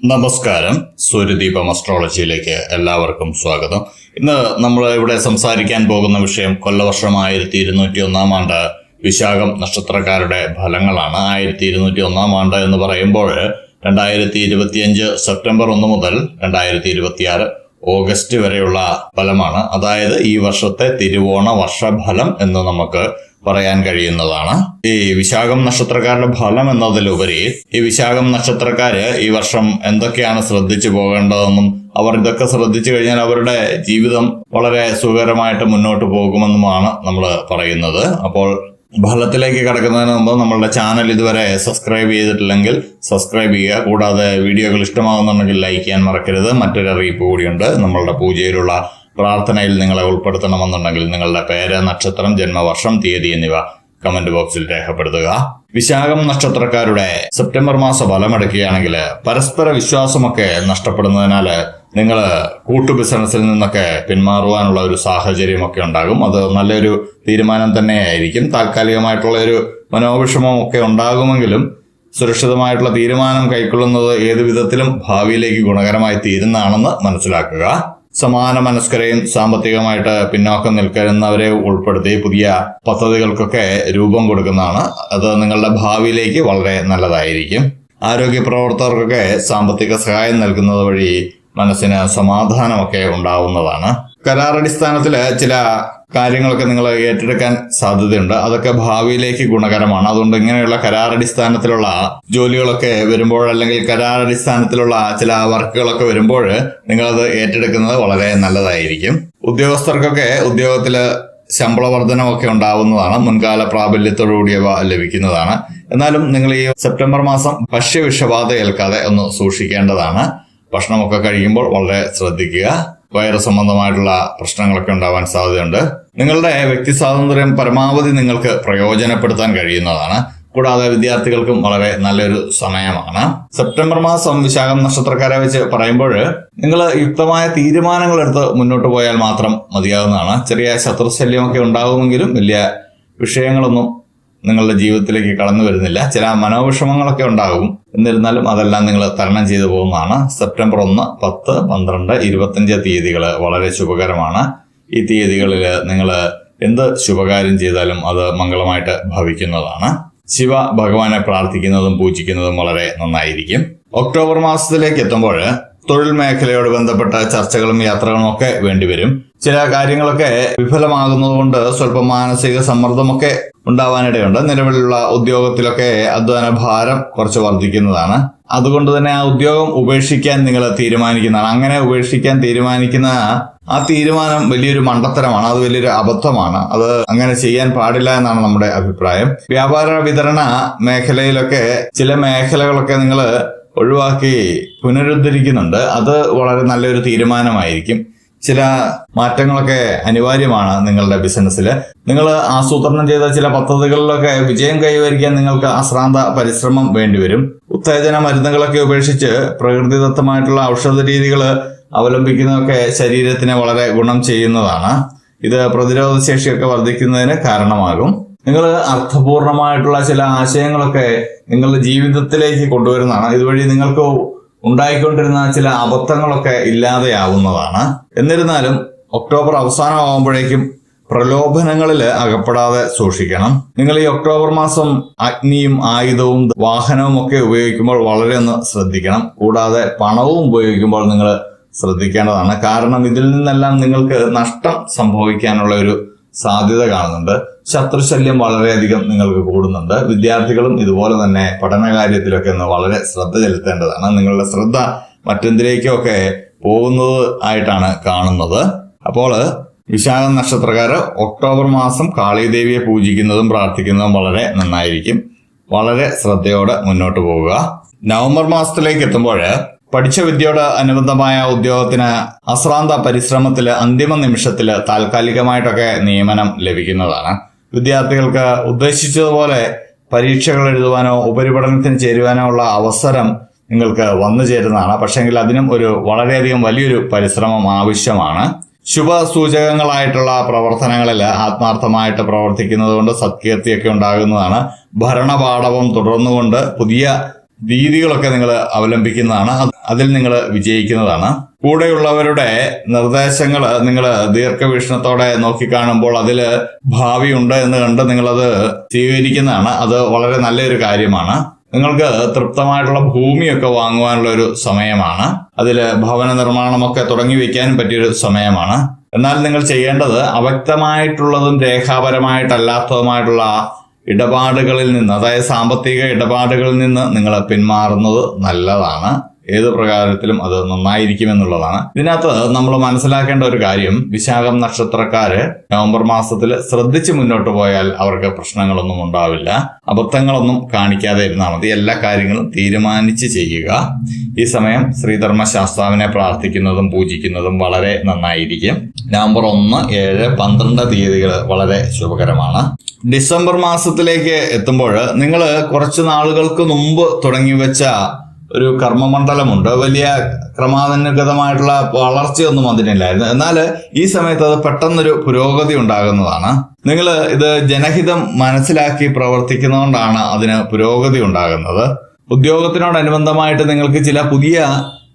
നമസ്കാരം. സൂര്യദീപം അസ്ട്രോളജിയിലേക്ക് എല്ലാവർക്കും സ്വാഗതം. ഇന്ന് നമ്മൾ ഇവിടെ സംസാരിക്കാൻ പോകുന്ന വിഷയം കൊല്ലവർഷം ആയിരത്തി ഇരുന്നൂറ്റി ഒന്നാം ആണ്ട് വിശാഖം നക്ഷത്രക്കാരുടെ ഫലങ്ങളാണ്. ആയിരത്തി ഇരുന്നൂറ്റി ഒന്നാം ആണ്ട് എന്ന് പറയുമ്പോൾ രണ്ടായിരത്തി ഇരുപത്തിയഞ്ച് സെപ്റ്റംബർ ഒന്ന് മുതൽ രണ്ടായിരത്തി ഇരുപത്തിയാറ് ഓഗസ്റ്റ് വരെയുള്ള ഫലമാണ്. അതായത് ഈ വർഷത്തെ തിരുവോണ വർഷഫലം എന്ന് നമുക്ക് പറയാൻ കഴിയുന്നതാണ്. ഈ വിശാഖം നക്ഷത്രക്കാരുടെ ഫലം എന്നതിലുപരി ഈ വിശാഖം നക്ഷത്രക്കാര് ഈ വർഷം എന്തൊക്കെയാണ് ശ്രദ്ധിച്ചു പോകേണ്ടതെന്നും അവർ ഇതൊക്കെ ശ്രദ്ധിച്ചു കഴിഞ്ഞാൽ അവരുടെ ജീവിതം വളരെ സുഖകരമായിട്ട് മുന്നോട്ട് പോകുമെന്നുമാണ് നമ്മൾ പറയുന്നത്. അപ്പോൾ ഫലത്തിലേക്ക് കടക്കുന്നതിന് മുമ്പ് നമ്മളുടെ ചാനൽ ഇതുവരെ സബ്സ്ക്രൈബ് ചെയ്തിട്ടില്ലെങ്കിൽ സബ്സ്ക്രൈബ് ചെയ്യുക. കൂടാതെ വീഡിയോകൾ ഇഷ്ടമാകുന്നുണ്ടെങ്കിൽ ലൈക്ക് ചെയ്യാൻ മറക്കരുത്. മറ്റൊരു അറിയിപ്പ് കൂടിയുണ്ട്. നമ്മളുടെ പൂജയിലുള്ള പ്രാർത്ഥനയിൽ നിങ്ങളെ ഉൾപ്പെടുത്തണമെന്നുണ്ടെങ്കിൽ നിങ്ങളുടെ പേര് നക്ഷത്രം ജന്മവർഷം തീയതി എന്നിവ കമന്റ് ബോക്സിൽ രേഖപ്പെടുത്തുക. വിശാഖം നക്ഷത്രക്കാരുടെ സെപ്റ്റംബർ മാസ ഫലമെടുക്കുകയാണെങ്കിൽ പരസ്പര വിശ്വാസമൊക്കെ നഷ്ടപ്പെടുന്നതിനാൽ നിങ്ങൾ കൂട്ടു ബിസിനസ്സിൽ നിന്നൊക്കെ പിന്മാറുവാനുള്ള ഒരു സാഹചര്യമൊക്കെ ഉണ്ടാകും. അത് നല്ലൊരു തീരുമാനം തന്നെയായിരിക്കും. താൽക്കാലികമായിട്ടുള്ള ഒരു മനോവിഷമം ഒക്കെ ഉണ്ടാകുമെങ്കിലും സുരക്ഷിതമായിട്ടുള്ള തീരുമാനം കൈക്കൊള്ളുന്നത് ഏതു വിധത്തിലും ഭാവിയിലേക്ക് ഗുണകരമായി തീരുന്നതാണെന്ന് മനസ്സിലാക്കുക. സമാന മനസ്കരെയും സാമ്പത്തികമായിട്ട് പിന്നോക്കം നിൽക്കുന്നവരെ ഉൾപ്പെടുത്തി പുതിയ പദ്ധതികൾക്കൊക്കെ രൂപം കൊടുക്കുന്നതാണ്. അത് നിങ്ങളുടെ ഭാവിയിലേക്ക് വളരെ നല്ലതായിരിക്കും. ആരോഗ്യ പ്രവർത്തകർക്കൊക്കെ സാമ്പത്തിക സഹായം നൽകുന്നത് വഴി മനസ്സിന് സമാധാനമൊക്കെ ഉണ്ടാവുന്നതാണ്. കരാറടിസ്ഥാനത്തിൽ ചില കാര്യങ്ങളൊക്കെ നിങ്ങൾ ഏറ്റെടുക്കാൻ സാധ്യതയുണ്ട്. അതൊക്കെ ഭാവിയിലേക്ക് ഗുണകരമാണ്. അതുകൊണ്ട് ഇങ്ങനെയുള്ള കരാറടിസ്ഥാനത്തിലുള്ള ജോലികളൊക്കെ വരുമ്പോൾ അല്ലെങ്കിൽ കരാറടിസ്ഥാനത്തിലുള്ള ചില വർക്കുകളൊക്കെ വരുമ്പോൾ നിങ്ങളത് ഏറ്റെടുക്കുന്നത് വളരെ നല്ലതായിരിക്കും. ഉദ്യോഗസ്ഥർക്കൊക്കെ ഉദ്യോഗത്തിൽ ശമ്പള വർധനമൊക്കെ ഉണ്ടാവുന്നതാണ്. മുൻകാല പ്രാബല്യത്തോടുകൂടിയവ ലഭിക്കുന്നതാണ്. എന്നാലും നിങ്ങൾ ഈ സെപ്റ്റംബർ മാസം ഭക്ഷ്യവിഷബാധ ഏൽക്കാതെ ഒന്ന് സൂക്ഷിക്കേണ്ടതാണ്. ഭക്ഷണമൊക്കെ കഴിക്കുമ്പോൾ വളരെ ശ്രദ്ധിക്കുക. വയറ് സംബന്ധമായിട്ടുള്ള പ്രശ്നങ്ങളൊക്കെ ഉണ്ടാവാൻ സാധ്യതയുണ്ട്. നിങ്ങളുടെ വ്യക്തി സ്വാതന്ത്ര്യം പരമാവധി നിങ്ങൾക്ക് പ്രയോജനപ്പെടുത്താൻ കഴിയുന്നതാണ്. കൂടാതെ വിദ്യാർത്ഥികൾക്കും വളരെ നല്ലൊരു സമയമാണ്. സെപ്റ്റംബർ മാസം വിശാഖം നക്ഷത്രക്കാരെ വെച്ച് പറയുമ്പോൾ നിങ്ങൾ യുക്തമായ തീരുമാനങ്ങൾ എടുത്ത് മുന്നോട്ട് പോയാൽ മാത്രം മതിയാകുന്നതാണ് ചെറിയ ശത്രുശല്യമൊക്കെ ഉണ്ടാകുമെങ്കിലും വലിയ വിഷയങ്ങളൊന്നും നിങ്ങളുടെ ജീവിതത്തിലേക്ക് കടന്നു വരുന്നില്ല. ചില മനോവിഷമങ്ങളൊക്കെ ഉണ്ടാകും. എന്നിരുന്നാലും അതെല്ലാം നിങ്ങൾ തരണം ചെയ്തു പോകുന്നതാണ്. സെപ്റ്റംബർ ഒന്ന് പത്ത് പന്ത്രണ്ട് ഇരുപത്തഞ്ച് തീയതികൾ വളരെ ശുഭകരമാണ്. ഈ തീയതികളിൽ നിങ്ങൾ എന്ത് ശുഭകാര്യം ചെയ്താലും അത് മംഗളമായിട്ട് ഭവിക്കുന്നതാണ്. ശിവ ഭഗവാനെ പ്രാർത്ഥിക്കുന്നതും പൂജിക്കുന്നതും വളരെ നന്നായിരിക്കും. ഒക്ടോബർ മാസത്തിലേക്ക് എത്തുമ്പോൾ തൊഴിൽ മേഖലയോട് ബന്ധപ്പെട്ട ചർച്ചകളും യാത്രകളും ഒക്കെ വേണ്ടിവരും. ചില കാര്യങ്ങളൊക്കെ വിഫലമാകുന്നതുകൊണ്ട് സ്വല്പം മാനസിക സമ്മർദ്ദമൊക്കെ ഉണ്ടാവാനിടയുണ്ട്. നിലവിലുള്ള ഉദ്യോഗത്തിലൊക്കെ അധ്വാന ഭാരം കുറച്ച് വർദ്ധിക്കുന്നതാണ്. അതുകൊണ്ട് തന്നെ ആ ഉദ്യോഗം ഉപേക്ഷിക്കാൻ നിങ്ങൾ തീരുമാനിക്കുന്നതാണ്. അങ്ങനെ ഉപേക്ഷിക്കാൻ തീരുമാനിക്കുന്ന ആ തീരുമാനം വലിയൊരു മണ്ടത്തരമാണ്. അത് വലിയൊരു അബദ്ധമാണ്. അത് അങ്ങനെ ചെയ്യാൻ പാടില്ല എന്നാണ് നമ്മുടെ അഭിപ്രായം. വ്യാപാര വിതരണ മേഖലയിലൊക്കെ ചില മേഖലകളൊക്കെ നിങ്ങൾ ഒഴിവാക്കി പുനരുദ്ധരിക്കുന്നുണ്ട്. അത് വളരെ നല്ലൊരു തീരുമാനമായിരിക്കും. ചില മാറ്റങ്ങളൊക്കെ അനിവാര്യമാണ് നിങ്ങളുടെ ബിസിനസ്സിൽ നിങ്ങൾ ആസൂത്രണം ചെയ്ത ചില പദ്ധതികളിലൊക്കെ വിജയം കൈവരിക്കാൻ നിങ്ങൾക്ക് അശ്രാന്ത പരിശ്രമം വേണ്ടിവരും. ഉത്തേജന മരുന്നുകളൊക്കെ ഉപേക്ഷിച്ച് പ്രകൃതിദത്തമായിട്ടുള്ള ഔഷധ രീതികൾ അവലംബിക്കുന്നതൊക്കെ ശരീരത്തിന് വളരെ ഗുണം ചെയ്യുന്നതാണ്. ഇത് പ്രതിരോധ ശേഷിയൊക്കെ വർദ്ധിക്കുന്നതിന് കാരണമാകും. നിങ്ങൾ അർത്ഥപൂർണമായിട്ടുള്ള ചില ആശയങ്ങളൊക്കെ നിങ്ങളുടെ ജീവിതത്തിലേക്ക് കൊണ്ടുവരുന്നതാണ്. ഇതുവഴി നിങ്ങൾക്ക് ഉണ്ടായിക്കൊണ്ടിരുന്ന ചില അബദ്ധങ്ങളൊക്കെ ഇല്ലാതെയാവുന്നതാണ്. എന്നിരുന്നാലും ഒക്ടോബർ അവസാനമാകുമ്പോഴേക്കും പ്രലോഭനങ്ങളിൽ അകപ്പെടാതെ സൂക്ഷിക്കണം. നിങ്ങൾ ഈ ഒക്ടോബർ മാസം അഗ്നിയും ആയുധവും വാഹനവും ഒക്കെ ഉപയോഗിക്കുമ്പോൾ വളരെ ഒന്ന് ശ്രദ്ധിക്കണം. കൂടാതെ പണവും ഉപയോഗിക്കുമ്പോൾ നിങ്ങൾ ശ്രദ്ധിക്കേണ്ടതാണ്. കാരണം ഇതിൽ നിന്നെല്ലാം നിങ്ങൾക്ക് നഷ്ടം സംഭവിക്കാനുള്ള ഒരു സാധ്യത കാണുന്നുണ്ട്. ശത്രുശല്യം വളരെയധികം നിങ്ങൾക്ക് കൂടുന്നുണ്ട്. വിദ്യാർത്ഥികളും ഇതുപോലെ തന്നെ പഠനകാര്യത്തിലൊക്കെ ഒന്ന് വളരെ ശ്രദ്ധ ചെലുത്തേണ്ടതാണ്. നിങ്ങളുടെ ശ്രദ്ധ മറ്റെന്തിലേക്കൊക്കെ പോകുന്നത് ആയിട്ടാണ് കാണുന്നത്. അപ്പോൾ വിശാഖ നക്ഷത്രക്കാർ ഒക്ടോബർ മാസം കാളിദേവിയെ പൂജിക്കുന്നതും പ്രാർത്ഥിക്കുന്നതും വളരെ നന്നായിരിക്കും. വളരെ ശ്രദ്ധയോടെ മുന്നോട്ട് പോവുക. നവംബർ മാസത്തിലേക്ക് എത്തുമ്പോൾ പഠിച്ച വിദ്യയോട് അനുബന്ധമായ ഉദ്യോഗത്തിന് അശ്രാന്ത പരിശ്രമത്തിൽ അന്തിമ നിമിഷത്തിൽ താൽക്കാലികമായിട്ടൊക്കെ നിയമനം ലഭിക്കുന്നതാണ്. വിദ്യാർത്ഥികൾക്ക് ഉദ്ദേശിച്ചതുപോലെ പരീക്ഷകൾ എഴുതുവാനോ ഉപരിപഠനത്തിന് ചേരുവാനോ ഉള്ള അവസരം നിങ്ങൾക്ക് വന്നു ചേരുന്നതാണ്. പക്ഷേങ്കിൽ അതിനും ഒരു വളരെയധികം വലിയൊരു പരിശ്രമം ആവശ്യമാണ്. ശുഭ സൂചകങ്ങളായിട്ടുള്ള പ്രവർത്തനങ്ങളിൽ ആത്മാർത്ഥമായിട്ട് പ്രവർത്തിക്കുന്നത് കൊണ്ട് സത്കീർത്തിയൊക്കെ ഉണ്ടാകുന്നതാണ്. ഭരണപാഠവും തുടർന്നുകൊണ്ട് പുതിയ രീതികളൊക്കെ നിങ്ങൾ അവലംബിക്കുന്നതാണ്. അത് അതിൽ നിങ്ങൾ വിജയിക്കുന്നതാണ്. കൂടെയുള്ളവരുടെ നിർദ്ദേശങ്ങൾ നിങ്ങൾ ദീർഘവീക്ഷണത്തോടെ നോക്കിക്കാണുമ്പോൾ അതിൽ ഭാവിയുണ്ട് എന്ന് കണ്ട് നിങ്ങളത് സ്വീകരിക്കുന്നതാണ്. അത് വളരെ നല്ലൊരു കാര്യമാണ്. നിങ്ങൾക്ക് തൃപ്തമായിട്ടുള്ള ഭൂമിയൊക്കെ വാങ്ങുവാനുള്ള ഒരു സമയമാണ്. അതിൽ ഭവന നിർമ്മാണമൊക്കെ തുടങ്ങി വയ്ക്കാനും പറ്റിയൊരു സമയമാണ്. എന്നാൽ നിങ്ങൾ ചെയ്യേണ്ടത് അവ്യക്തമായിട്ടുള്ളതും രേഖാപരമായിട്ടല്ലാത്തതുമായിട്ടുള്ള ഇടപാടുകളിൽ നിന്ന് അതായത് സാമ്പത്തിക ഇടപാടുകളിൽ നിന്ന് നിങ്ങൾ പിന്മാറുന്നത് നല്ലതാണ്. ഏത് പ്രകാരത്തിലും അത് നന്നായിരിക്കും എന്നുള്ളതാണ്. ഇതിനകത്ത് നമ്മൾ മനസ്സിലാക്കേണ്ട ഒരു കാര്യം വിശാഖം നക്ഷത്രക്കാര് നവംബർ മാസത്തിൽ ശ്രദ്ധിച്ച് മുന്നോട്ട് പോയാൽ അവർക്ക് പ്രശ്നങ്ങളൊന്നും ഉണ്ടാവില്ല. അബദ്ധങ്ങളൊന്നും കാണിക്കാതെ ഇരുന്നാൽ മതി. എല്ലാ കാര്യങ്ങളും തീരുമാനിച്ച് ചെയ്യുക. ഈ സമയം ശ്രീധർമ്മ ശാസ്താവിനെ പ്രാർത്ഥിക്കുന്നതും പൂജിക്കുന്നതും വളരെ നന്നായിരിക്കും. നവംബർ ഒന്ന് ഏഴ് പന്ത്രണ്ട് തീയതികൾ വളരെ ശുഭകരമാണ്. ഡിസംബർ മാസത്തിലേക്ക് എത്തുമ്പോൾ നിങ്ങൾ കുറച്ച് നാളുകൾക്ക് മുമ്പ് തുടങ്ങി വെച്ച ഒരു കർമ്മമണ്ഡലമുണ്ട്. വലിയ ക്രമാനുഗതമായിട്ടുള്ള വളർച്ചയൊന്നും അതിനില്ലായിരുന്നു എന്നാൽ ഈ സമയത്ത് അത് പെട്ടെന്നൊരു പുരോഗതി ഉണ്ടാകുന്നതാണ്. നിങ്ങൾ ഇത് ജനഹിതം മനസ്സിലാക്കി പ്രവർത്തിക്കുന്നതുകൊണ്ടാണ് അതിന് പുരോഗതി ഉണ്ടാകുന്നത്. ഉദ്യോഗത്തിനോടനുബന്ധമായിട്ട് നിങ്ങൾക്ക് ചില പുതിയ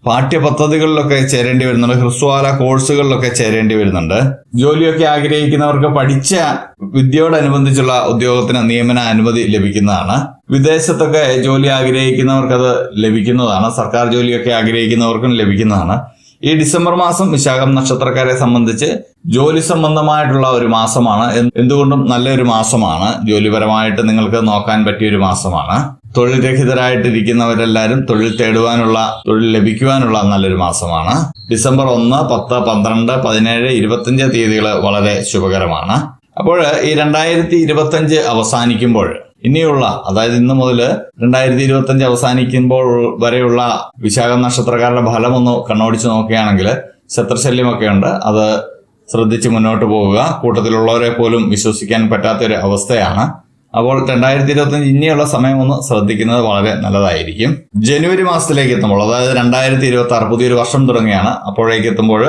പാഠ്യപദ്ധതികളിലൊക്കെ ചേരേണ്ടി വരുന്നുണ്ട്. ഹ്രസ്വകാല കോഴ്സുകളിലൊക്കെ ചേരേണ്ടി വരുന്നുണ്ട്. ജോലിയൊക്കെ ആഗ്രഹിക്കുന്നവർക്ക് പഠിച്ച വിദ്യയോടനുബന്ധിച്ചുള്ള ഉദ്യോഗത്തിന് നിയമന അനുമതി ലഭിക്കുന്നതാണ്. വിദേശത്തൊക്കെ ജോലി ആഗ്രഹിക്കുന്നവർക്ക് അത് ലഭിക്കുന്നതാണ്. സർക്കാർ ജോലിയൊക്കെ ആഗ്രഹിക്കുന്നവർക്കും ലഭിക്കുന്നതാണ്. ഈ ഡിസംബർ മാസം വിശാഖം നക്ഷത്രക്കാരെ സംബന്ധിച്ച് ജോലി സംബന്ധമായിട്ടുള്ള ഒരു മാസമാണ്. എന്തുകൊണ്ടും നല്ലൊരു മാസമാണ്. ജോലിപരമായിട്ട് നിങ്ങൾക്ക് നോക്കാൻ പറ്റിയ ഒരു മാസമാണ്. തൊഴിൽ രഹിതരായിട്ടിരിക്കുന്നവരെല്ലാവരും തൊഴിൽ തേടുവാനുള്ള തൊഴിൽ ലഭിക്കുവാനുള്ള നല്ലൊരു മാസമാണ്. ഡിസംബർ ഒന്ന് പത്ത് പന്ത്രണ്ട് പതിനേഴ് ഇരുപത്തിയഞ്ച് തീയതികൾ വളരെ ശുഭകരമാണ്. അപ്പോൾ ഈ രണ്ടായിരത്തി ഇരുപത്തഞ്ച് അവസാനിക്കുമ്പോൾ ഇനിയുള്ള അതായത് ഇന്ന് മുതൽ രണ്ടായിരത്തി ഇരുപത്തഞ്ച് അവസാനിക്കുമ്പോൾ വരെയുള്ള വിശാഖ നക്ഷത്രക്കാരുടെ ഫലം ഒന്ന് കണ്ണോടിച്ച് നോക്കുകയാണെങ്കിൽ ശത്രുശല്യമൊക്കെ ഉണ്ട്. അത് ശ്രദ്ധിച്ച് മുന്നോട്ട് പോവുക. കൂട്ടത്തിലുള്ളവരെ പോലും വിശ്വസിക്കാൻ പറ്റാത്തൊരു അവസ്ഥയാണ്. അപ്പോൾ രണ്ടായിരത്തി ഇരുപത്തഞ്ച് ഇനിയുള്ള സമയം ഒന്ന് ശ്രദ്ധിക്കുന്നത് വളരെ നല്ലതായിരിക്കും. ജനുവരി മാസത്തിലേക്ക് എത്തുമ്പോൾ അതായത് രണ്ടായിരത്തി ഇരുപത്തി ആറ് പുതിയൊരു വർഷം തുടങ്ങിയാണ്. അപ്പോഴേക്ക് എത്തുമ്പോൾ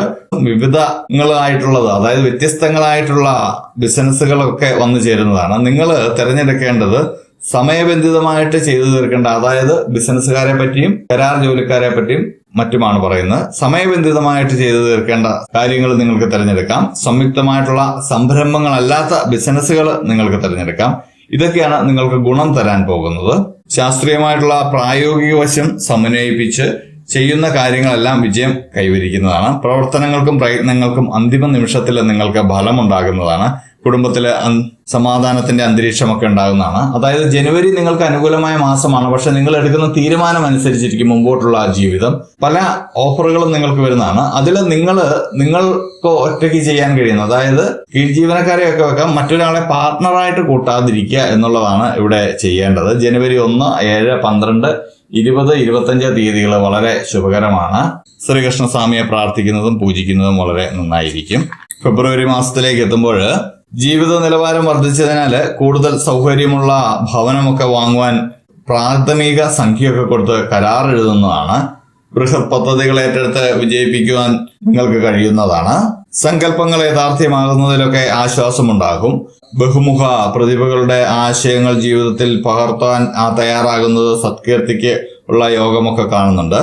വിവിധങ്ങളായിട്ടുള്ളത് അതായത് വ്യത്യസ്തങ്ങളായിട്ടുള്ള ബിസിനസ്സുകളൊക്കെ വന്നു ചേരുന്നതാണ്. നിങ്ങൾ തിരഞ്ഞെടുക്കേണ്ടത് സമയബന്ധിതമായിട്ട് ചെയ്തു തീർക്കേണ്ട അതായത് ബിസിനസ്സുകാരെ പറ്റിയും കരാർ ജോലിക്കാരെ പറ്റിയും മറ്റുമാണ് പറയുന്നത്. സമയബന്ധിതമായിട്ട് ചെയ്തു തീർക്കേണ്ട കാര്യങ്ങൾ നിങ്ങൾക്ക് തിരഞ്ഞെടുക്കാം. സംയുക്തമായിട്ടുള്ള സംരംഭങ്ങളല്ലാത്ത ബിസിനസ്സുകൾ നിങ്ങൾക്ക് തിരഞ്ഞെടുക്കാം. ഇതൊക്കെയാണ് നിങ്ങൾക്ക് ഗുണം തരാൻ പോകുന്നത്. ശാസ്ത്രീയമായിട്ടുള്ള പ്രായോഗിക വശം സമന്വയിപ്പിച്ച് ചെയ്യുന്ന കാര്യങ്ങളെല്ലാം വിജയം കൈവരിക്കുന്നതാണ്. പ്രവർത്തനങ്ങൾക്കും പ്രയത്നങ്ങൾക്കും അന്തിമ നിമിഷത്തിൽ നിങ്ങൾക്ക് ഫലമുണ്ടാകുന്നതാണ്. സമാധാനത്തിന്റെ സമാധാനത്തിന്റെ അന്തരീക്ഷമൊക്കെ ഉണ്ടാകുന്നതാണ്. അതായത് ജനുവരി നിങ്ങൾക്ക് അനുകൂലമായ മാസമാണ്. പക്ഷെ നിങ്ങൾ എടുക്കുന്ന തീരുമാനം അനുസരിച്ചിരിക്കും മുമ്പോട്ടുള്ള ആ ജീവിതം. പല ഓഫറുകളും നിങ്ങൾക്ക് വരുന്നതാണ്. അതിൽ നിങ്ങൾ നിങ്ങൾക്ക് ഒറ്റയ്ക്ക് ചെയ്യാൻ കഴിയുന്നത്. അതായത് കീഴ്ജീവനക്കാരെയൊക്കെ വെക്കാം. മറ്റൊരാളെ പാർട്ട്ണറായിട്ട് കൂട്ടാതിരിക്കുക എന്നുള്ളതാണ് ഇവിടെ ചെയ്യേണ്ടത്. ജനുവരി ഒന്ന് ഏഴ് പന്ത്രണ്ട് ഇരുപത് ഇരുപത്തഞ്ച് തീയതികൾ വളരെ ശുഭകരമാണ്. ശ്രീകൃഷ്ണസ്വാമിയെ പ്രാർത്ഥിക്കുന്നതും പൂജിക്കുന്നതും വളരെ നന്നായിരിക്കും. ഫെബ്രുവരി മാസത്തിലേക്ക് എത്തുമ്പോൾ ജീവിത നിലവാരം വർദ്ധിച്ചതിനാൽ കൂടുതൽ സൗകര്യമുള്ള ഭവനമൊക്കെ വാങ്ങുവാൻ പ്രാഥമിക സംഖ്യയൊക്കെ കൊടുത്ത് കരാർ എഴുതുന്നതാണ്. ബൃഹത് പദ്ധതികൾ ഏറ്റെടുത്ത് വിജയിപ്പിക്കുവാൻ നിങ്ങൾക്ക് കഴിയുന്നതാണ്. സങ്കല്പങ്ങൾ യാഥാർത്ഥ്യമാകുന്നതിലൊക്കെ ആശ്വാസമുണ്ടാകും. ബഹുമുഖ പ്രതിഭകളുടെ ആശയങ്ങൾ ജീവിതത്തിൽ പകർത്താൻ ആ തയ്യാറാകുന്നത് സത്കീർത്തിക്ക് ഉള്ള യോഗമൊക്കെ കാണുന്നുണ്ട്.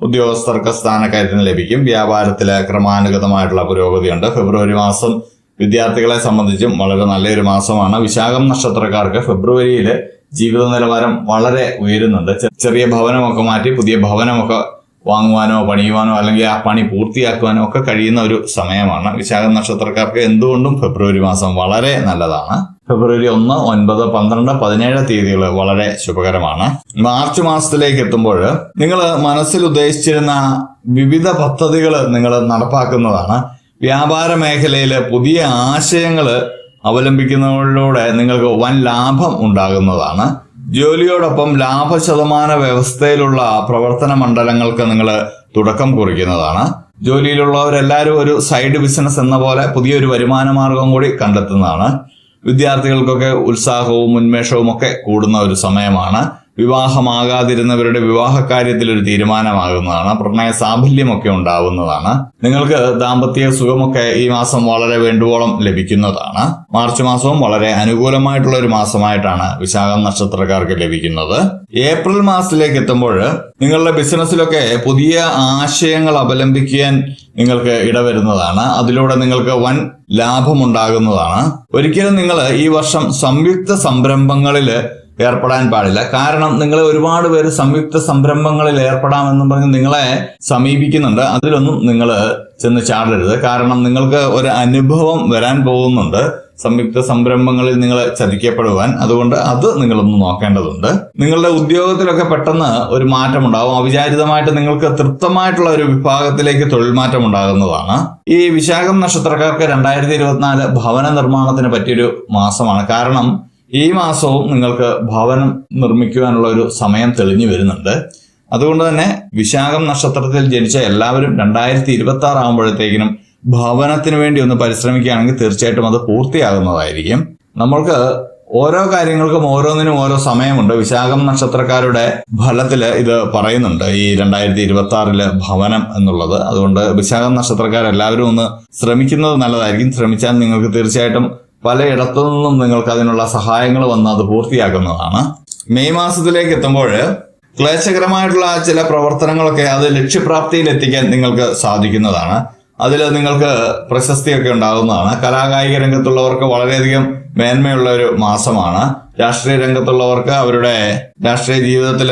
ഉദ്യോഗസ്ഥർക്ക് സ്ഥാനക്കയറ്റം ലഭിക്കും. വ്യാപാരത്തിൽ ക്രമാനുഗതമായിട്ടുള്ള പുരോഗതിയുണ്ട്. ഫെബ്രുവരി മാസം വിദ്യാർത്ഥികളെ സംബന്ധിച്ചും വളരെ നല്ലൊരു മാസമാണ്. വിശാഖം നക്ഷത്രക്കാർക്ക് ഫെബ്രുവരിയിൽ ജീവിത നിലവാരം വളരെ ഉയരുന്നുണ്ട്. ചെറിയ ഭവനമൊക്കെ മാറ്റി പുതിയ ഭവനമൊക്കെ വാങ്ങുവാനോ പണിയുവാനോ അല്ലെങ്കിൽ ആ പണി പൂർത്തിയാക്കുവാനോ ഒക്കെ കഴിയുന്ന ഒരു സമയമാണ്. വിശാഖ നക്ഷത്രക്കാർക്ക് എന്തുകൊണ്ടും ഫെബ്രുവരി മാസം വളരെ നല്ലതാണ്. ഫെബ്രുവരി ഒന്ന് ഒൻപത് പന്ത്രണ്ട് പതിനേഴ് തീയതികൾ വളരെ ശുഭകരമാണ്. മാർച്ച് മാസത്തിലേക്ക് എത്തുമ്പോൾ നിങ്ങൾ മനസ്സിൽ ഉദ്ദേശിച്ചിരുന്ന വിവിധ പദ്ധതികൾ നിങ്ങൾ നടപ്പാക്കുന്നതാണ്. വ്യാപാര മേഖലയിൽ പുതിയ ആശയങ്ങൾ അവലംബിക്കുന്നതിലൂടെ നിങ്ങൾക്ക് വൻ ലാഭം ഉണ്ടാകുന്നതാണ്. ജോലിയോടൊപ്പം ലാഭശതമാന വ്യവസ്ഥയിലുള്ള പ്രവർത്തന മണ്ഡലങ്ങൾക്ക് നിങ്ങൾ തുടക്കം കുറിക്കുന്നതാണ്. ജോലിയിലുള്ളവരെല്ലാവരും ഒരു സൈഡ് ബിസിനസ് എന്ന പോലെ പുതിയൊരു വരുമാന മാർഗം കൂടി കണ്ടെത്തുന്നതാണ്. വിദ്യാർത്ഥികൾക്കൊക്കെ ഉത്സാഹവും ഉന്മേഷവും ഒക്കെ കൂടുന്ന ഒരു സമയമാണ്. വിവാഹമാകാതിരുന്നവരുടെ വിവാഹ കാര്യത്തിൽ ഒരു തീരുമാനമാകുന്നതാണ്. പ്രണയ സാഫല്യമൊക്കെ ഉണ്ടാവുന്നതാണ്. നിങ്ങൾക്ക് ദാമ്പത്യ സുഖമൊക്കെ ഈ മാസം വളരെ വേണ്ടുവോളം ലഭിക്കുന്നതാണ്. മാർച്ച് മാസവും വളരെ അനുകൂലമായിട്ടുള്ള ഒരു മാസമായിട്ടാണ് വിശാഖം നക്ഷത്രക്കാർക്ക് ലഭിക്കുന്നത്. ഏപ്രിൽ മാസത്തിലേക്ക് എത്തുമ്പോൾ നിങ്ങളുടെ ബിസിനസ്സിലൊക്കെ പുതിയ ആശയങ്ങൾ അവലംബിക്കാൻ നിങ്ങൾക്ക് ഇടവരുന്നതാണ്. അതിലൂടെ നിങ്ങൾക്ക് വൻ ലാഭമുണ്ടാകുന്നതാണ്. ഒരിക്കലും നിങ്ങൾ ഈ വർഷം സംയുക്ത സംരംഭങ്ങളിൽ ഏർപ്പെടാൻ പാടില്ല. കാരണം നിങ്ങളെ ഒരുപാട് പേര് സംയുക്ത സംരംഭങ്ങളിൽ ഏർപ്പെടാമെന്നും പറഞ്ഞ് നിങ്ങളെ സമീപിക്കുന്നുണ്ട്. അതിലൊന്നും നിങ്ങൾ ചെന്ന് ചാടരുത്. കാരണം നിങ്ങൾക്ക് ഒരു അനുഭവം വരാൻ പോകുന്നുണ്ട്. സംയുക്ത സംരംഭങ്ങളിൽ നിങ്ങൾ ചതിക്കപ്പെടുവാൻ. അതുകൊണ്ട് അത് നിങ്ങളൊന്ന് നോക്കേണ്ടതുണ്ട്. നിങ്ങളുടെ ഉദ്യോഗത്തിലൊക്കെ പെട്ടെന്ന് ഒരു മാറ്റം ഉണ്ടാവും അവിചാരിതമായിട്ട് നിങ്ങൾക്ക് തൃപ്തമായിട്ടുള്ള ഒരു വിഭാഗത്തിലേക്ക് തൊഴിൽ മാറ്റം ഉണ്ടാകുന്നതാണ്. ഈ വിശാഖം നക്ഷത്രക്കാർക്ക് രണ്ടായിരത്തി ഇരുപത്തിനാല് ഭവന നിർമ്മാണത്തിന് പറ്റിയൊരു മാസമാണ്. കാരണം ഈ മാസവും നിങ്ങൾക്ക് ഭവനം നിർമ്മിക്കുവാനുള്ള ഒരു സമയം തെളിഞ്ഞു വരുന്നുണ്ട്. അതുകൊണ്ട് തന്നെ വിശാഖം നക്ഷത്രത്തിൽ ജനിച്ച എല്ലാവരും രണ്ടായിരത്തി ഇരുപത്തി ആറ് ആകുമ്പോഴത്തേക്കിനും ഭവനത്തിന് വേണ്ടി ഒന്ന് പരിശ്രമിക്കുകയാണെങ്കിൽ തീർച്ചയായിട്ടും അത് പൂർത്തിയാകുന്നതായിരിക്കും. നമ്മൾക്ക് ഓരോ കാര്യങ്ങൾക്കും ഓരോന്നിനും ഓരോ സമയമുണ്ട്. വിശാഖം നക്ഷത്രക്കാരുടെ ഫലത്തിൽ ഇത് പറയുന്നുണ്ട്. ഈ രണ്ടായിരത്തി ഇരുപത്തി ആറിൽ ഭവനം എന്നുള്ളത്. അതുകൊണ്ട് വിശാഖം നക്ഷത്രക്കാരെല്ലാവരും ഒന്ന് ശ്രമിക്കുന്നത് നല്ലതായിരിക്കും. ശ്രമിച്ചാൽ നിങ്ങൾക്ക് തീർച്ചയായിട്ടും പലയിടത്തു നിന്നും നിങ്ങൾക്ക് അതിനുള്ള സഹായങ്ങൾ വന്ന് അത് പൂർത്തിയാക്കുന്നതാണ്. മെയ് മാസത്തിലേക്ക് എത്തുമ്പോൾ ക്ലേശകരമായിട്ടുള്ള ചില പ്രവർത്തനങ്ങളൊക്കെ അത് ലക്ഷ്യപ്രാപ്തിയിൽ എത്തിക്കാൻ നിങ്ങൾക്ക് സാധിക്കുന്നതാണ്. അതിൽ നിങ്ങൾക്ക് പ്രശസ്തിയൊക്കെ ഉണ്ടാകുന്നതാണ്. കലാകായിക രംഗത്തുള്ളവർക്ക് വളരെയധികം മേന്മയുള്ള ഒരു മാസമാണ്. രാഷ്ട്രീയ രംഗത്തുള്ളവർക്ക് അവരുടെ രാഷ്ട്രീയ ജീവിതത്തിൽ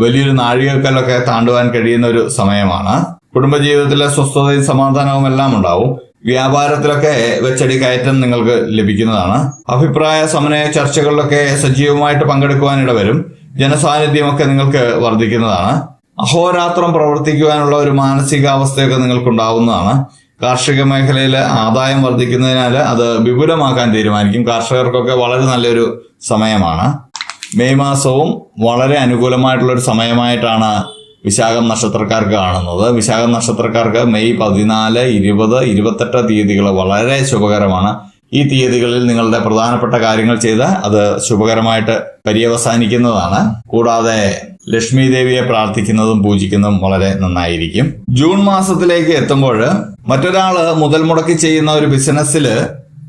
വലിയൊരു നാഴികക്കല്ലൊക്കെ താണ്ടുവാൻ കഴിയുന്ന ഒരു സമയമാണ്. കുടുംബജീവിതത്തിലെ സ്വസ്ഥതയും സമാധാനവും എല്ലാം ഉണ്ടാവും. വ്യാപാരത്തിലൊക്കെ വെച്ചടി കയറ്റം നിങ്ങൾക്ക് ലഭിക്കുന്നതാണ്. അഭിപ്രായ സമന്വയ ചർച്ചകളിലൊക്കെ സജീവമായിട്ട് പങ്കെടുക്കുവാനിട വരും. ജനസാന്നിധ്യമൊക്കെ നിങ്ങൾക്ക് വർദ്ധിക്കുന്നതാണ്. അഹോരാത്രം പ്രവർത്തിക്കുവാനുള്ള ഒരു മാനസികാവസ്ഥയൊക്കെ നിങ്ങൾക്കുണ്ടാവുന്നതാണ്. കാർഷിക മേഖലയിൽ ആദായം വർദ്ധിക്കുന്നതിനാൽ അത് വിപുലമാക്കാൻ തീരുമാനിക്കും. കർഷകർക്കൊക്കെ വളരെ നല്ലൊരു സമയമാണ്. മെയ് മാസവും വളരെ അനുകൂലമായിട്ടുള്ള ഒരു സമയമായിട്ടാണ് വിശാഖം നക്ഷത്രക്കാർക്ക് കാണുന്നത്. വിശാഖം നക്ഷത്രക്കാർക്ക് മെയ് പതിനാല് ഇരുപത് ഇരുപത്തെട്ട് തീയതികൾ വളരെ ശുഭകരമാണ്. ഈ തീയതികളിൽ നിങ്ങളുടെ പ്രധാനപ്പെട്ട കാര്യങ്ങൾ ചെയ്ത് അത് ശുഭകരമായിട്ട് പര്യവസാനിക്കുന്നതാണ്. കൂടാതെ ലക്ഷ്മി ദേവിയെ പ്രാർത്ഥിക്കുന്നതും പൂജിക്കുന്നതും വളരെ നന്നായിരിക്കും. ജൂൺ മാസത്തിലേക്ക് എത്തുമ്പോൾ മറ്റൊരാൾ മുതൽ മുടക്കി ചെയ്യുന്ന ഒരു ബിസിനസ്സിൽ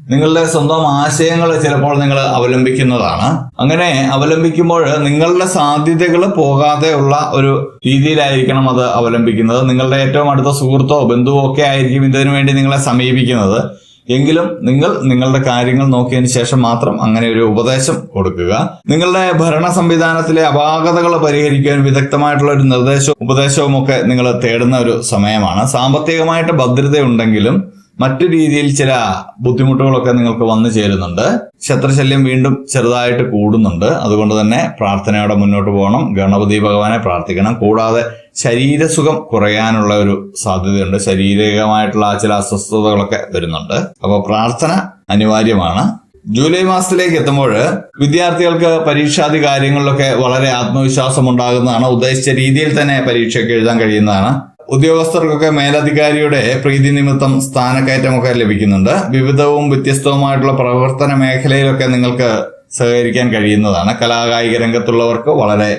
നിങ്ങളുടെ സ്വന്തം ആശയങ്ങൾ ചിലപ്പോൾ നിങ്ങൾ അവലംബിക്കുന്നതാണ്. അങ്ങനെ അവലംബിക്കുമ്പോൾ നിങ്ങളുടെ സാധ്യതകൾ പോകാതെ ഉള്ള ഒരു രീതിയിലായിരിക്കണം അത് അവലംബിക്കുന്നത്. നിങ്ങളുടെ ഏറ്റവും അടുത്ത സുഹൃത്തോ ബന്ധുവോ ഒക്കെ ആയിരിക്കും ഇതിനു വേണ്ടി നിങ്ങളെ സമീപിക്കുന്നത്. എങ്കിലും നിങ്ങൾ നിങ്ങളുടെ കാര്യങ്ങൾ നോക്കിയതിന് ശേഷം മാത്രം അങ്ങനെ ഒരു ഉപദേശം കൊടുക്കുക. നിങ്ങളുടെ ഭരണ സംവിധാനത്തിലെ അപാകതകൾ പരിഹരിക്കാൻ വിദഗ്ധമായിട്ടുള്ള ഒരു നിർദ്ദേശവും ഉപദേശവും ഒക്കെ നിങ്ങൾ തേടുന്ന ഒരു സമയമാണ്. സാമ്പത്തികമായിട്ട് ഭദ്രതയുണ്ടെങ്കിലും മറ്റു രീതിയിൽ ചില ബുദ്ധിമുട്ടുകളൊക്കെ നിങ്ങൾക്ക് വന്നു ചേരുന്നുണ്ട്. ശത്രുശല്യം വീണ്ടും ചെറുതായിട്ട് കൂടുന്നുണ്ട്. അതുകൊണ്ട് തന്നെ പ്രാർത്ഥനയോടെ മുന്നോട്ട് പോകണം. ഗണപതി ഭഗവാനെ പ്രാർത്ഥിക്കണം. കൂടാതെ ശരീരസുഖം കുറയാനുള്ള ഒരു സാധ്യതയുണ്ട്. ശാരീരികമായിട്ടുള്ള ചില അസ്വസ്ഥതകളൊക്കെ വരുന്നുണ്ട്. അപ്പോൾ പ്രാർത്ഥന അനിവാര്യമാണ്. ജൂലൈ മാസത്തിലേക്ക് എത്തുമ്പോൾ വിദ്യാർത്ഥികൾക്ക് പരീക്ഷാദി കാര്യങ്ങളിലൊക്കെ വളരെ ആത്മവിശ്വാസം ഉണ്ടാകുന്നതാണ് ഉദ്ദേശിച്ച രീതിയിൽ തന്നെ പരീക്ഷയ്ക്ക് എഴുതാൻ കഴിയുന്നതാണ്. ഉദ്യോഗസ്ഥർക്കൊക്കെ മേലധികാരിയുടെ പ്രീതി നിമിത്തം സ്ഥാനക്കയറ്റമൊക്കെ ലഭിക്കുന്നുണ്ട്. വിവിധവും വ്യത്യസ്തവുമായിട്ടുള്ള പ്രവർത്തന മേഖലയിലൊക്കെ നിങ്ങൾക്ക് സഹകരിക്കാൻ കഴിയുന്നതാണ്. കലാകായിക രംഗത്തുള്ളവർക്ക് വളരെ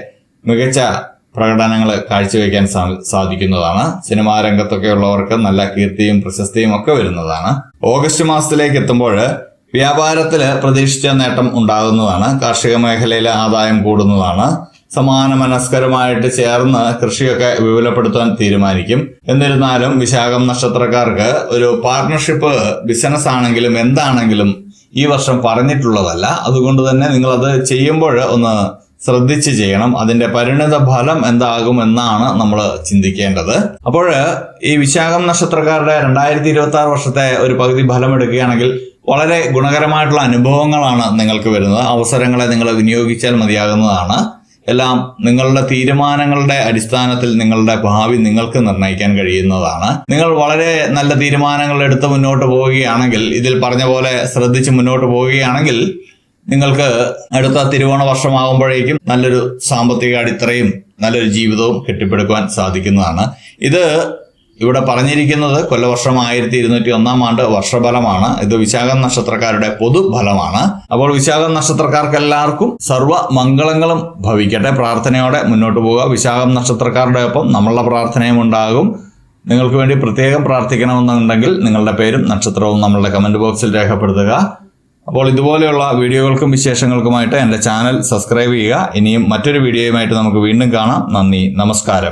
മികച്ച പ്രകടനങ്ങൾ കാഴ്ചവെക്കാൻ സാധിക്കുന്നതാണ്. സിനിമാ രംഗത്തൊക്കെ ഉള്ളവർക്ക് നല്ല കീർത്തിയും പ്രശസ്തിയും ഒക്കെ വരുന്നതാണ്. ഓഗസ്റ്റ് മാസത്തിലേക്ക് എത്തുമ്പോൾ വ്യാപാരത്തിൽ പ്രതീക്ഷിച്ച നേട്ടം ഉണ്ടാകുന്നതാണ്. കാർഷിക മേഖലയിലെ ആദായം കൂടുന്നതാണ്. സമാന മനസ്കരമായിട്ട് ചേർന്ന് കൃഷിയൊക്കെ വിപുലപ്പെടുത്താൻ തീരുമാനിക്കും. എന്നിരുന്നാലും വിശാഖം നക്ഷത്രക്കാർക്ക് ഒരു പാർട്ണർഷിപ്പ് ബിസിനസ് ആണെങ്കിലും എന്താണെങ്കിലും ഈ വർഷം പറഞ്ഞിട്ടുള്ളതല്ല. അതുകൊണ്ട് തന്നെ നിങ്ങൾ അത് ചെയ്യുമ്പോൾ ഒന്ന് ശ്രദ്ധിച്ച് ചെയ്യണം. അതിന്റെ പരിണിത ഫലം എന്താകും എന്നാണ് നമ്മൾ ചിന്തിക്കേണ്ടത്. അപ്പോൾ ഈ വിശാഖം നക്ഷത്രക്കാരുടെ രണ്ടായിരത്തി ഇരുപത്തി ആറ് വർഷത്തെ ഒരു പകുതി ഫലം എടുക്കുകയാണെങ്കിൽ വളരെ ഗുണകരമായിട്ടുള്ള അനുഭവങ്ങളാണ് നിങ്ങൾക്ക് വരുന്നത്. അവസരങ്ങളെ നിങ്ങൾ വിനിയോഗിച്ചാൽ മതിയാകുന്നതാണ്. എല്ലാം നിങ്ങളുടെ തീരുമാനങ്ങളുടെ അടിസ്ഥാനത്തിൽ നിങ്ങളുടെ ഭാവി നിങ്ങൾക്ക് നിർണയിക്കാൻ കഴിയുന്നതാണ്. നിങ്ങൾ വളരെ നല്ല തീരുമാനങ്ങൾ എടുത്ത് മുന്നോട്ട് പോവുകയാണെങ്കിൽ ഇതിൽ പറഞ്ഞ പോലെ ശ്രദ്ധിച്ച് മുന്നോട്ട് പോവുകയാണെങ്കിൽ നിങ്ങൾക്ക് അടുത്ത തിരുവോണ വർഷമാകുമ്പോഴേക്കും നല്ലൊരു സാമ്പത്തിക അടിത്തറയും നല്ലൊരു ജീവിതവും കെട്ടിപ്പടുക്കുവാൻ സാധിക്കുന്നതാണ്. ഇത് ഇവിടെ പറഞ്ഞിരിക്കുന്നത് കൊല്ലവർഷം ആയിരത്തി ഇരുന്നൂറ്റി ഒന്നാം ആണ്ട് വർഷഫലമാണ്. ഇത് വിശാഖം നക്ഷത്രക്കാരുടെ പൊതുഫലമാണ്. അപ്പോൾ വിശാഖം നക്ഷത്രക്കാർക്ക് എല്ലാവർക്കും സർവ മംഗളങ്ങളും ഭവിക്കട്ടെ. പ്രാർത്ഥനയോടെ മുന്നോട്ട് പോവുക. വിശാഖം നക്ഷത്രക്കാരുടെ ഒപ്പം നമ്മളുടെ പ്രാർത്ഥനയും ഉണ്ടാകും. നിങ്ങൾക്ക് വേണ്ടി പ്രത്യേകം പ്രാർത്ഥിക്കണമെന്നുണ്ടെങ്കിൽ നിങ്ങളുടെ പേരും നക്ഷത്രവും നമ്മളുടെ കമന്റ് ബോക്സിൽ രേഖപ്പെടുത്തുക. അപ്പോൾ ഇതുപോലെയുള്ള വീഡിയോകൾക്കും വിശേഷങ്ങൾക്കുമായിട്ട് എന്റെ ചാനൽ സബ്സ്ക്രൈബ് ചെയ്യുക. ഇനിയും മറ്റൊരു വീഡിയോയുമായിട്ട് നമുക്ക് വീണ്ടും കാണാം. നന്ദി. നമസ്കാരം.